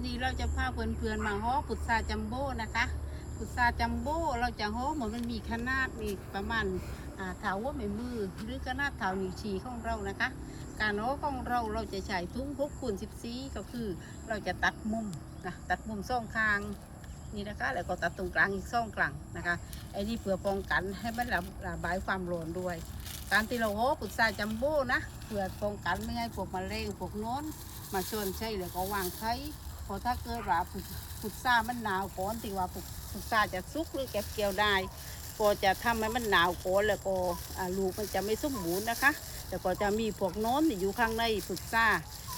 วันนี้เราจะพาเพื่อนๆมาฮ้อพุทราจัมโบ้นะคะพุทราจัมโบ้เราจะฮ้อเหมือนมันมีขนาดมีประมาณอ่าเถาว่าไม่มือหรือขนาดเถานิ้วชี้ของเรานะคะ การฮ้อของเราเราจะใช้ทุ่งหกคูณสิบสี่ก็คือเราจะตัดมุมนะตัดมุมสองข้างนี่นะคะแล้วก็ตัดตรงกลางอีกสองกลางนะคะไอ้นี่เพื่อป้องกันให้มันระบายความร้อนด้วย การที่เราฮ้อพุทราจัมโบ้นะเพื่อป้องกันไม่ให้พวกมะเร็งพวกโน้นมาชวนใช่แล้วก็วางไข่ อถ้าเกิดว่าผุดผุดซ่ามันหนาวก่อนที่ว่าผุดผุดซ่าจะสุกหรือเก็บเกี่ยวได้ก็จะทำให้มันหนาวก่อนแล้วก็ลูกมันจะไม่สมบูรณ์นะคะแล้วก็จะมีพวกน้นที่อยู่ข้างในผุดซ่า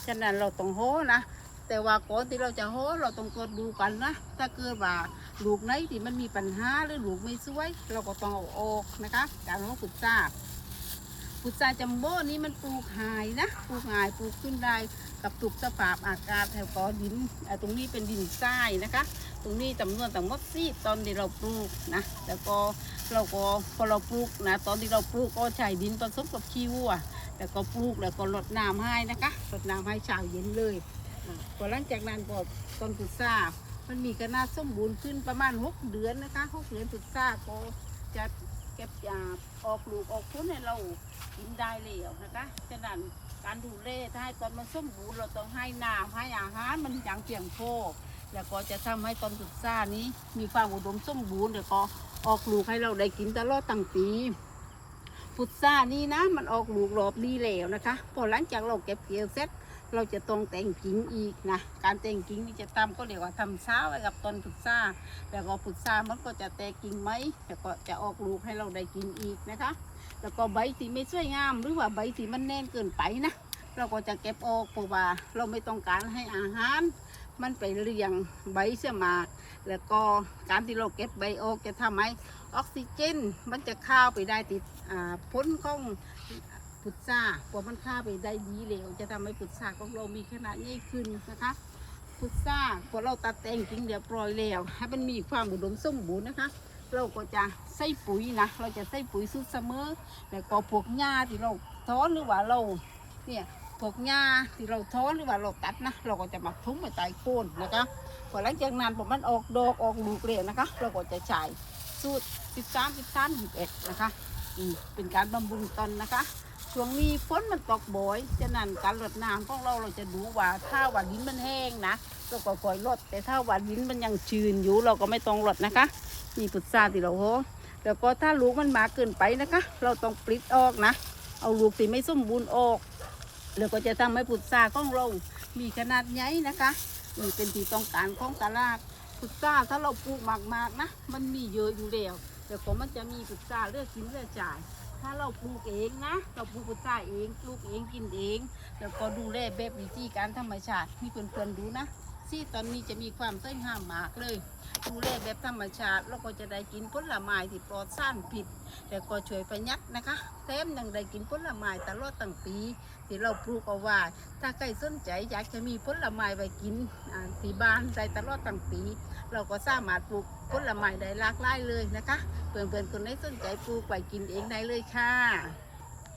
ฉะนั้นเราต้องโหนะแต่ว่าก่อนที่เราจะโหเราต้องตรวจดูกันนะถ้าเกิดว่าลูกไหนที่มันมีปัญหาหรือลูกไม่สวย เราก็ต้องเอาออกนะคะการโหผุดซ่า ผุดซ่าจัมโบ้นี้มันปลูกหายนะปลูกหายปลูกขึ้นได้กับตุกสภาพอากาศแถวกอดินอ่ตรงนี้เป็นดินทรายนะคะ ตรงนี้จำนวนต่างมดสี่ตอนที่เราปลูกนะแล้วก็เราก็พอเราปลูกนะตอนที่เราปลูกก็ใช้ดินผสมกับขี้วัวแล้วก็ปลูกแล้วก็รดน้ำให้นะคะรดน้ำให้เช้าเย็นเลยอ่าพอหลังจากนั้นก็ต้นพุทรามันมีขนาดสมบูรณ์ขึ้นประมาณหกเดือนนะคะหกเดือนพุทราก็จะ ก็บยาออกลูกออกผลให้เรากินได้แล้วนะคะฉะนั้นการดูแลถ้าให้ตอนมันสมบูรณ์เราต้องให้น้ำให้อาหารมันอย่างเพียงพอแล้วก็จะทำให้ต้นพุทรานี้มีความอุดมสมบูรณ์แล้วก็ออกลูกให้เราได้กินตลอดตั้งปีพุทรานี่นะมันออกลูกรอบดีแล้วนะคะ พอหลังจากเราเก็บเกี่ยวเสร็จ เราจะต้องแต่งกิ่งอีกนะ การแต่งกิ่งนี่จะทำก็เรียกว่าทำเช้าไว้กับต้นพุทราแล้วก็พุทรามันก็จะแตกกิ่งไหมแล้วก็จะออกลูกให้เราได้กินอีกนะคะ แล้วก็ใบที่ไม่สวยงามหรือว่าใบที่มันแน่นเกินไปนะเราก็จะเก็บออกเพราะว่าเราไม่ต้องการให้อาหาร มันไปเลี้ยงใบเสียมากแล้วก็การที่เราเก็บใบออกจะทำให้ออกซิเจน มันจะเข้าไปได้ติดพ้นของ พุทราพอมันเข้าไปได้ดีเร็วจะทำให้พุทราของเรามีขนาดใหญ่ขึ้นนะคะพุทราพอเราตัดแต่งกิ่งเรียบร้อยแล้วให้มันมีความอุดมสมบูรณ์นะคะ เราก็จะใส่ปุ๋ยนะเราจะใส่ปุ๋ยสูตรเสมอแล้วก็พวกหญ้าที่เราท้อนหรือว่าเราเนี่ยพวกหญ้าที่เราท้อนหรือว่าเราตัดนะเราก็จะมาทุ่มไปใต้โคนนะคะพอหลังจากนั้นพอมันออกดอกออกลูกเรียนะคะ เราก็จะใช้สูตร 13 13 21 นะคะอืมเป็นการบำรุงต้นนะคะ ช่วงนี้ฝนมันตกบ่อยฉะนั้นการรดน้ำของเราเราจะดูว่าถ้าว่าดินมันแห้งนะเราก็ค่อยรดแต่ถ้าว่าดินมันยังชื้นอยู่เราก็ไม่ต้องรดนะคะมีพุทราที่เราโหแล้วก็ถ้าลูกมันมากเกินไปนะคะ เราต้องปลิดออกนะ เอาลูกที่ไม่สมบูรณ์ออกแล้วก็จะทำให้พุทราของเรา มีขนาดใหญ่นะคะนี่เป็นที่ต้องการของตลาดพุทราถ้าเราปลูกมากๆนะ มันมีเยอะอยู่แล้วแต่ก็มันจะมีพุทราเลือกกินเลือกจ่าย ถ้าเราปลูกเองนะ เราปลูกกุจ่าเองปลูกเองกินเอง แล้วก็ดูแลแบบวิธีการธรรมชาติที่เพื่อนๆดูนะ ที่ตอนนี้จะมีความสวยงามมากเลย ดูแลแบบธรรมชาติเราก็จะได้กินผลไม้ที่ปลอดสารพิษแต่ก็ช่วยประหยัดนะคะแถมยังได้กินผลไม้ตลอดตั้งปี ที่เราปลูกเอาไว้ถ้าใครสนใจอยากจะมีผลไม้ไว้กินที่บ้านได้ตลอดตั้งปี เราก็สามารถปลูกผลไม้ได้หลากหลายเลยนะคะเพื่อนๆคนไหนสนใจปลูกไว้กินเองได้เลยค่ะ